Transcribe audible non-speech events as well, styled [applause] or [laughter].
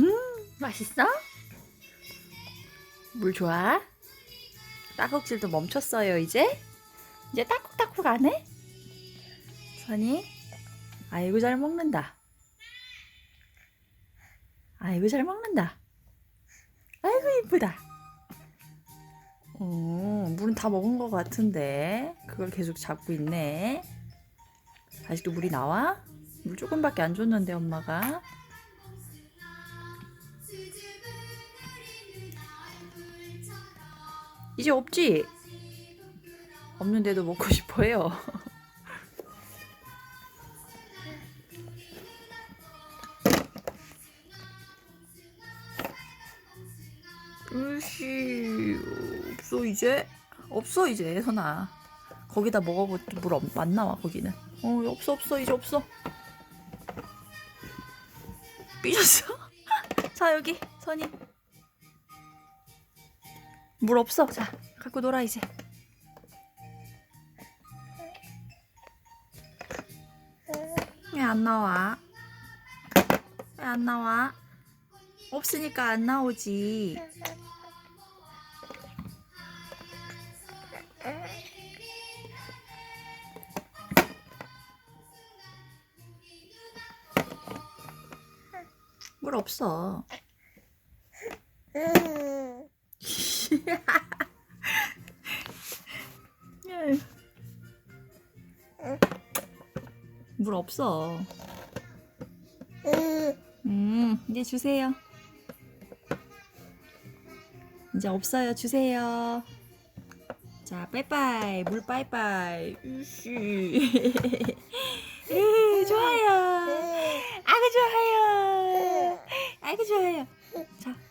음, 맛있어? 물 좋아? 따국질도 멈췄어요, 이제? 이제 따국따국 안 해? 선이? 아이고, 잘 먹는다. 아이고, 잘 먹는다. 아이고, 이쁘다. 음, 물은 다 먹은 것 같은데. 그걸 계속 잡고 있네. 아직도 물이 나와? 물 조금밖에 안 줬는데 엄마가 이제 없지? 없는데도 먹고 [laughs] 싶어요. 으씨 없어 이제 없어 이제 선아 거기다 먹어봤자 물안 나와 거기는. 어 없어 없어 이제 없어. 삐졌어? [laughs] 자 여기 선이. 물 없어. 자 갖고 놀아 이제. 왜 안 나와? 왜 안 나와? 없으니까 안 나오지 물 없어 [laughs] 물 없어. 음, 이제 주세요. 이제 없어요. 주세요. 자, 빠이빠이. 물 빠이빠이. 으씨. [laughs] 아이고 좋아요. 자.